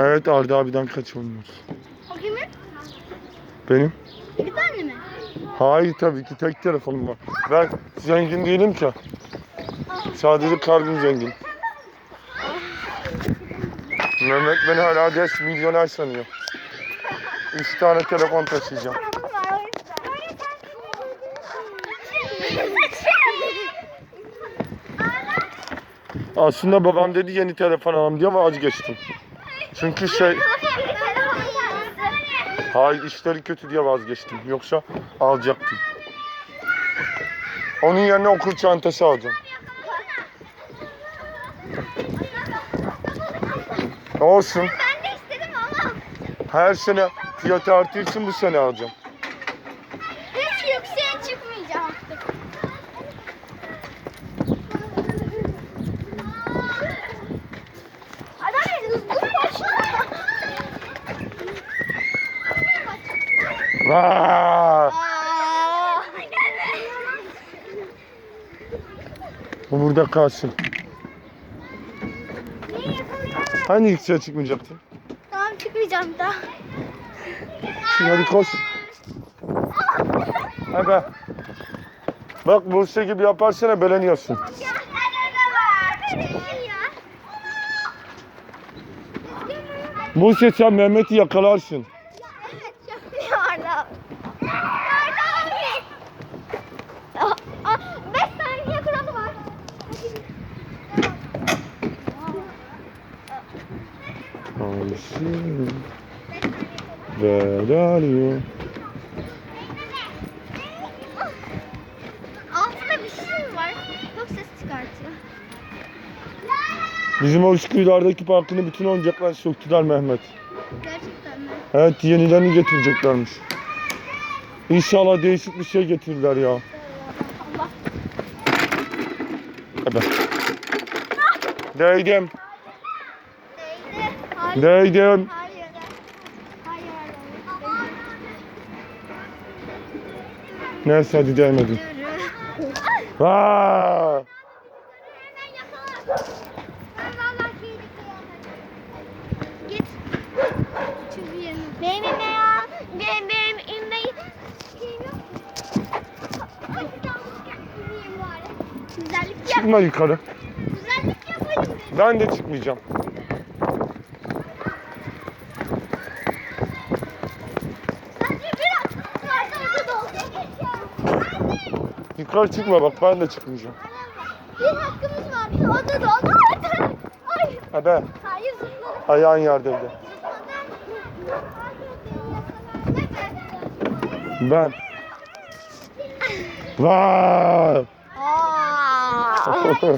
Evet Arda abiden kaç oynuyoruz? O kimin? Benim? Bir tane mi? Hayır tabii ki tek telefonum var. Ben zengin değilim ki. Sadece kalbim zengin. Mehmet beni hala geç milyoner sanıyor. Üç tane telefon taşıyacağım. Aslında babam dedi yeni telefon alalım diye vazgeçtim. Çünkü şey, hayır işleri kötü diye vazgeçtim. Yoksa alacaktım. Onun yerine okul çantası alacağım. Olsun. Ben de istedim ama Her sene fiyat arttığı için bu sene alacağım. Aa. Bu burada kalsın. Hani yükseğe çıkmayacaktın? Tamam çıkmayacağım daha. Şimdi hadi koş. Hadi. Bak Buse gibi yaparsana beleniyorsun. Buse sen Mehmet'i yakalarsın. Evet yapıyorlar. Yardım et. Aa, aa, Beş saniye kuralı var. Where are you? Altında bir şey var? Çok ses çıkartıyor. Bizim o Üsküdar'daki parkını bütün oyuncaklar söktüler Mehmet. Gerçekten mi? Evet yenilerini getireceklermiş. İnşallah değişik bir şey getirirler ya. Allah. Evet. Değdim. Hayır. Değdim. Hayır. Hayır. Neyse hadi. Yürü. Aa! Git. Benim ne ya? Benim benim inmeyi şeyim yok. Güzellik yap. Çıkma yukarı. Güzellik yapayım dedim. Ben de çıkmayacağım. Sadece biraz. Karşımda da olacak. Yukarı çıkma bak ben de çıkmayacağım. Bir hakkımız var. O da da o da da. Ay. Hadi Hayır zıpladım. ayağın yerdeydi. Ben. Vay! Aa.